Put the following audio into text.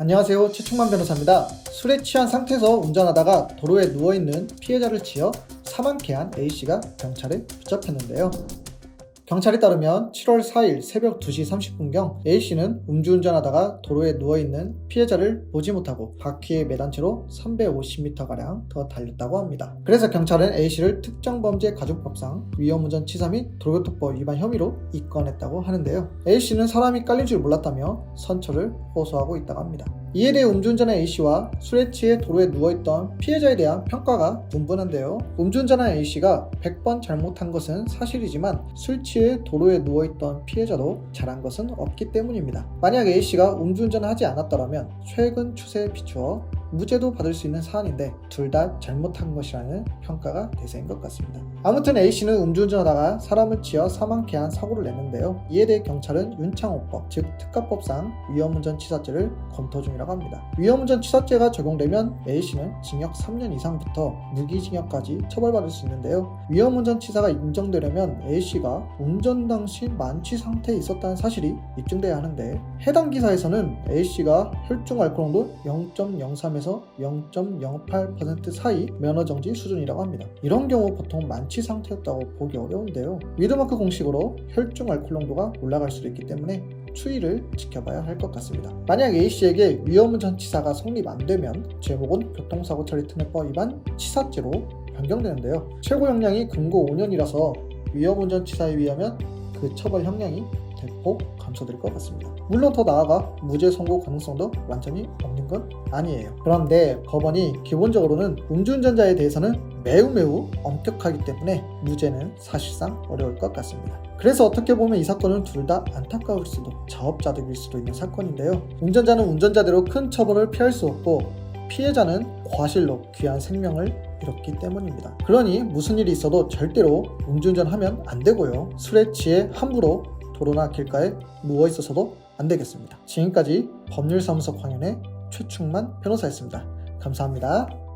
안녕하세요. 최충만 변호사입니다. 술에 취한 상태에서 운전하다가 도로에 누워있는 피해자를 치어 사망케 한 A씨가 경찰에 붙잡혔는데요. 경찰에 따르면 7월 4일 새벽 2시 30분경 A씨는 음주운전하다가 도로에 누워있는 피해자를 보지 못하고 바퀴에 매단 채로 350m가량 더 달렸다고 합니다. 그래서 경찰은 A씨를 특정범죄 가중법상 위험운전 치사 및 도로교통법 위반 혐의로 입건했다고 하는데요. A씨는 사람이 깔린 줄 몰랐다며 선처를 호소하고 있다고 합니다. 이에 대해 음주운전한 A씨와 술에 취해 도로에 누워있던 피해자에 대한 평가가 분분한데요. 음주운전한 A씨가 100번 잘못한 것은 사실이지만 술 취해 도로에 누워있던 피해자도 잘한 것은 없기 때문입니다. 만약 A씨가 음주운전을 하지 않았더라면 최근 추세에 비추어 무죄도 받을 수 있는 사안인데 둘 다 잘못한 것이라는 평가가 대세인 것 같습니다. 아무튼 A씨는 음주운전하다가 사람을 치어 사망케 한 사고를 냈는데요. 이에 대해 경찰은 윤창호법, 즉 특가법상 위험운전 치사죄를 검토 중이라고 합니다. 위험운전 치사죄가 적용되면 A씨는 징역 3년 이상부터 무기징역까지 처벌받을 수 있는데요. 위험운전 치사가 인정되려면 A씨가 운전 당시 만취 상태에 있었다는 사실이 입증돼야 하는데 해당 기사에서는 A씨가 혈중 알코올농도 0.03에서 0.08% 사이 면허 정지 수준이라고 합니다. 이런 경우 보통 만취 상태였다고 보기 어려운데요. 위드마크 공식으로 혈중 알코올 농도가 올라갈 수도 있기 때문에 추이를 지켜봐야 할 것 같습니다. 만약 A씨에게 위험운전 치사가 성립 안 되면 제목은 교통사고 처리 특례법 위반 치사죄로 변경되는데요. 최고 형량이 금고 5년이라서 위험운전 치사에 의하면 그 처벌 형량이 대폭 감소될 것 같습니다. 물론 더 나아가 무죄 선고 가능성도 완전히 없는 건 아니에요. 그런데 법원이 기본적으로는 음주운전자에 대해서는 매우 매우 엄격하기 때문에 무죄는 사실상 어려울 것 같습니다. 그래서 어떻게 보면 이 사건은 둘 다 안타까울 수도 자업자득일 수도 있는 사건인데요. 운전자는 운전자대로 큰 처벌을 피할 수 없고 피해자는 과실로 귀한 생명을 잃었기 때문입니다. 그러니 무슨 일이 있어도 절대로 음주운전하면 안 되고요. 술에 취해 함부로 도로나 길가에 누워 있어서도 안 되겠습니다. 지금까지 법률사무소 광연의 최충만 변호사였습니다. 감사합니다.